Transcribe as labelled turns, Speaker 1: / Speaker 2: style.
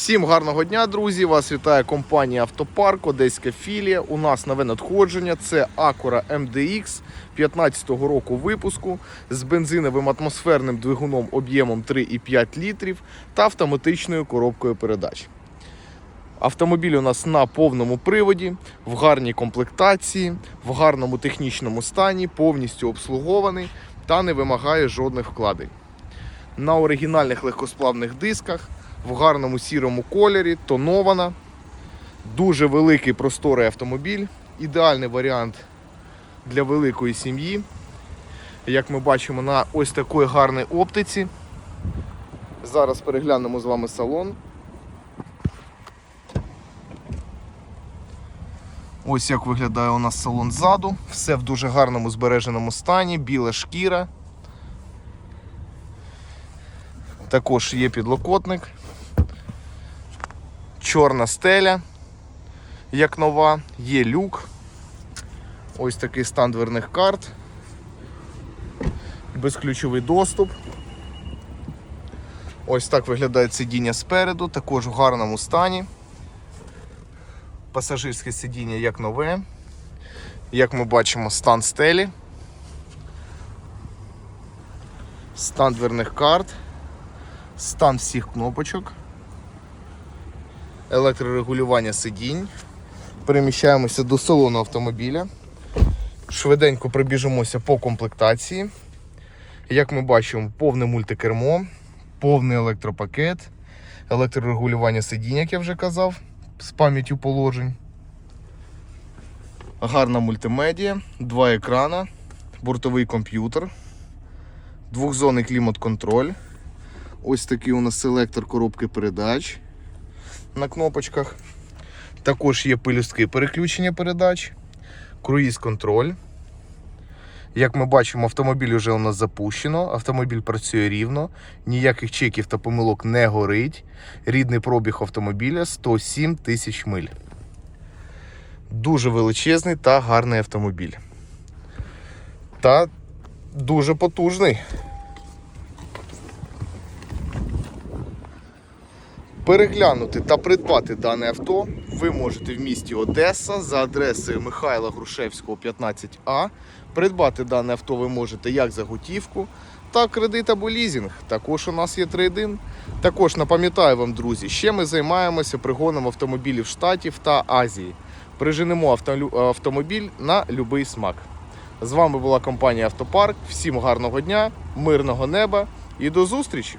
Speaker 1: Всім гарного дня, друзі! Вас вітає компанія Автопарк, Одеська філія. У нас нове надходження. Це Acura MDX 15-го року випуску з бензиновим атмосферним двигуном об'ємом 3,5 літрів та автоматичною коробкою передач. Автомобіль у нас на повному приводі, в гарній комплектації, в гарному технічному стані, повністю обслугований та не вимагає жодних вкладень. На оригінальних легкосплавних дисках, в гарному сірому кольорі, тонована. Дуже великий просторий автомобіль. Ідеальний варіант для великої сім'ї. Як ми бачимо на ось такої гарній оптиці. Зараз переглянемо з вами салон. Ось як виглядає у нас салон ззаду. Все в дуже гарному збереженому стані, біла шкіра. Також є підлокотник. Чорна стеля, як нова, є люк. Ось такий стан дверних карт. Безключовий доступ. Ось так виглядає сидіння спереду, також в гарному стані. Пасажирське сидіння як нове. Як ми бачимо, стан стелі. Стан дверних карт. Стан всіх кнопочок. Електрорегулювання сидінь. Переміщаємося до салону автомобіля. Швиденько пробіжимося по комплектації. Як ми бачимо, повне мультикермо, повний електропакет, електрорегулювання сидінь, як я вже казав, з пам'яттю положень. Гарна мультимедіа, два екрана, бортовий комп'ютер, двохзонний клімат-контроль. Ось такий у нас селектор коробки передач на кнопочках. Також є пелюстки переключення передач, круїз-контроль. Як ми бачимо, автомобіль вже у нас запущено, автомобіль працює рівно, ніяких чеків та помилок не горить. Рідний пробіг автомобіля 107 тисяч миль. Дуже величезний та гарний автомобіль. Та дуже потужний. Переглянути та придбати дане авто ви можете в місті Одеса за адресою Михайла Грушевського, 15А. Придбати дане авто ви можете як за готівку, так кредит або лізінг. Також у нас є трейдин. Також напам'ятаю вам, друзі, ще ми займаємося пригоном автомобілів Штатів та Азії. Приженемо автомобіль на будь-який смак. З вами була компанія Автопарк. Всім гарного дня, мирного неба і до зустрічі!